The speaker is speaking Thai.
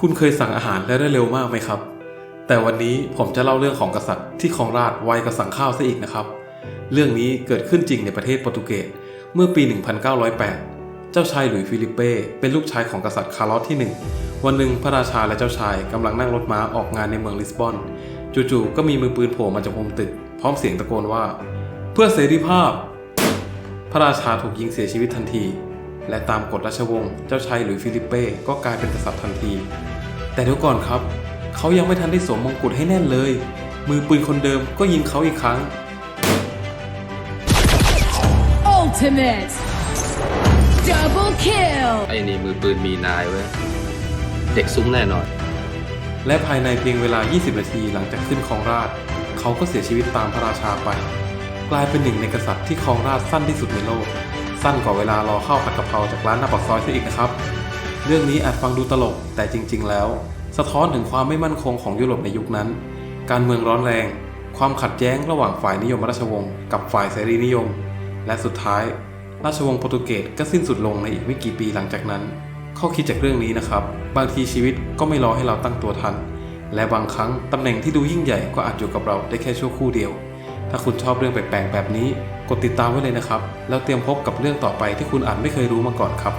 คุณเคยสั่งอาหารและได้เร็วมากไหมครับ แต่วันนี้ผมจะเล่าเรื่องของกษัตริย์ที่ครองราชไวกว่าสั่งข้าวซะอีกนะครับ เรื่องนี้เกิดขึ้นจริงในประเทศโปรตุเกสเมื่อปี 1908 เจ้าชายหลุยส์ฟิลิปเป้เป็นลูกชายของกษัตริย์คาร์ลอสที่ 1 วันหนึ่งพระราชาและเจ้าชายกำลังนั่งรถม้าออกงานในเมืองลิสบอน จู่ๆก็มีมือปืนโผล่มาจากมุมตึก พร้อมเสียงตะโกนว่า เพื่อเสรีภาพ พระราชาถูกยิงเสียชีวิตทันที และตามกฎราชวงศ์เจ้าชายหลุยส์ฟิลิปเป้ก็กลายเป็นกษัตริย์ทันที แต่เดี๋ยวก่อนครับ เขายังไม่ทันได้สวมมงกุฎให้แน่นเลย มือปืนคนเดิมก็ยิงเขาอีกครั้ง Ultimate Double Kill ไอ้นี่มือปืนมีนายเว้ย เด็กซุ้มแน่นอน และภายในเพียงเวลา 20 นาทีหลังจากขึ้นครองราชย์เขาก็เสียชีวิตตามพระราชาไป กลายเป็นหนึ่งในกษัตริย์ที่ครองราชย์สั้นที่สุดในโลก สั้นกว่าเวลารอข้าวผัดกะเพราจากร้านหน้าปากซอยซะอีกนะครับ เรื่องนี้อาจฟังดูตลกแต่จริง ๆ แล้ว สะท้อนถึงความไม่มั่นคงของยุโรปในยุคนั้น การเมืองร้อนแรง ความขัดแย้งระหว่างฝ่ายนิยมราชวงศ์กับฝ่ายเสรีนิยม และสุดท้าย ราชวงศ์โปรตุเกสก็สิ้นสุดลงในอีกไม่กี่ปีหลังจากนั้น ข้อคิดจากเรื่องนี้นะครับ บางทีชีวิตก็ไม่รอให้เราตั้งตัวทัน และบางครั้งตำแหน่งที่ดูยิ่งใหญ่ก็อาจอยู่กับเราได้แค่ชั่วครู่เดียว ถ้าคุณชอบเรื่องแปลกๆแบบนี้ กดติดตามไว้เลยนะครับ แล้วเตรียมพบกับเรื่องต่อไปที่คุณอาจไม่เคยรู้มาก่อนครับ